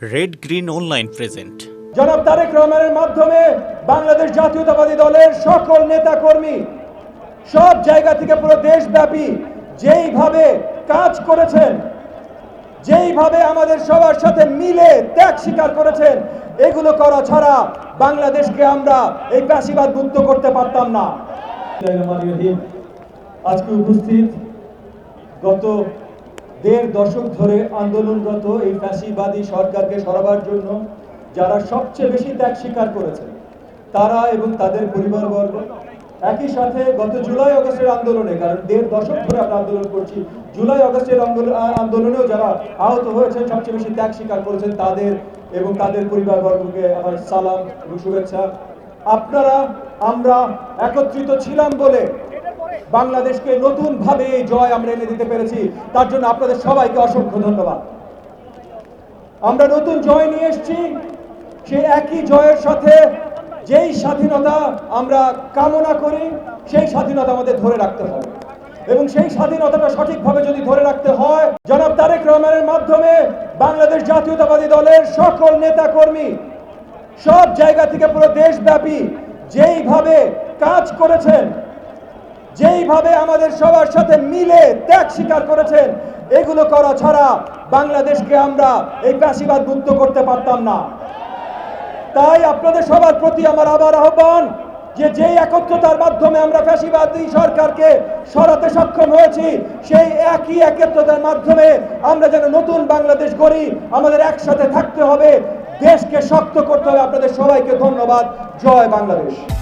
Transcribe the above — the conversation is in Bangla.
রেড গ্রিন অনলাইন প্রেজেন্ট জনাব তারেক রহমানের মাধ্যমে বাংলাদেশ জাতীয়তাবাদী দলের সকল নেতা কর্মী সব জায়গা থেকে পুরো দেশব্যাপী যেইভাবে কাজ করেছেন যেইভাবে আমাদের সবার সাথে মিলে ত্যাগ স্বীকার করেছেন এগুলো করা ছাড়া বাংলাদেশকে আমরা এই প্যাসিবাদ মুক্ত করতে পারতাম না। আজকে উপস্থিত গত দেড় দশক ধরে আন্দোলনরত এই ফ্যাসিবাদী সরকারকে সরাবার জন্য যারা সবচেয়ে বেশি ত্যাগ স্বীকার করেছে, তারা এবং তাদের পরিবারবর্গ একই সাথে গত জুলাই আগস্টের আন্দোলনে, কারণ দেড় দশক ধরে আমরা আন্দোলন করছি, জুলাই আ- আন্দোলনেও যারা আহত হয়েছেন, সবচেয়ে বেশি ত্যাগ স্বীকার করেছেন তাদের এবং তাদের পরিবারবর্গকে আমার সালাম এবং শুভেচ্ছা। আপনারা, আমরা একত্রিত ছিলাম বলে বাংলাদেশকে নতুন ভাবে জয় আমরা এনে দিতে পেরেছি, তার জন্য আপনাদের সবাইকে অসংখ্য ধন্যবাদ। আমরা নতুন জয় নিয়ে এসেছি, সেই একই জয়ের সাথে যেই স্বাধীনতা আমরা কামনা করি, সেই স্বাধীনতা আমাদের ধরে রাখতে হবে। এবং সেই স্বাধীনতাটা সঠিকভাবে যদি ধরে রাখতে হয়, জনাব তারেক রহমানের মাধ্যমে বাংলাদেশ জাতীয়তাবাদী দলের সকল নেতা কর্মী সব জায়গা থেকে পুরো দেশব্যাপী যেইভাবে কাজ করেছেন যেইভাবে আমাদের সবার সাথে মিলে ত্যাগ স্বীকার করেছেন, এগুলো করা ছাড়া বাংলাদেশকে আমরা এই প্যাসিবাদ মুক্ত করতে পারতাম না। তাই আপনাদের সবার প্রতি আমার আবার আহ্বান যে যেই একত্রতার মাধ্যমে আমরা ফ্যাসিবাদী সরকারকে সরাতে সক্ষম হয়েছি, সেই একই একত্রতার মাধ্যমে আমরা যেন নতুন বাংলাদেশ গড়ি, আমাদের একসাথে থাকতে হবে, দেশকে শক্ত করতে হবে। আপনাদের সবাইকে ধন্যবাদ। জয় বাংলাদেশ।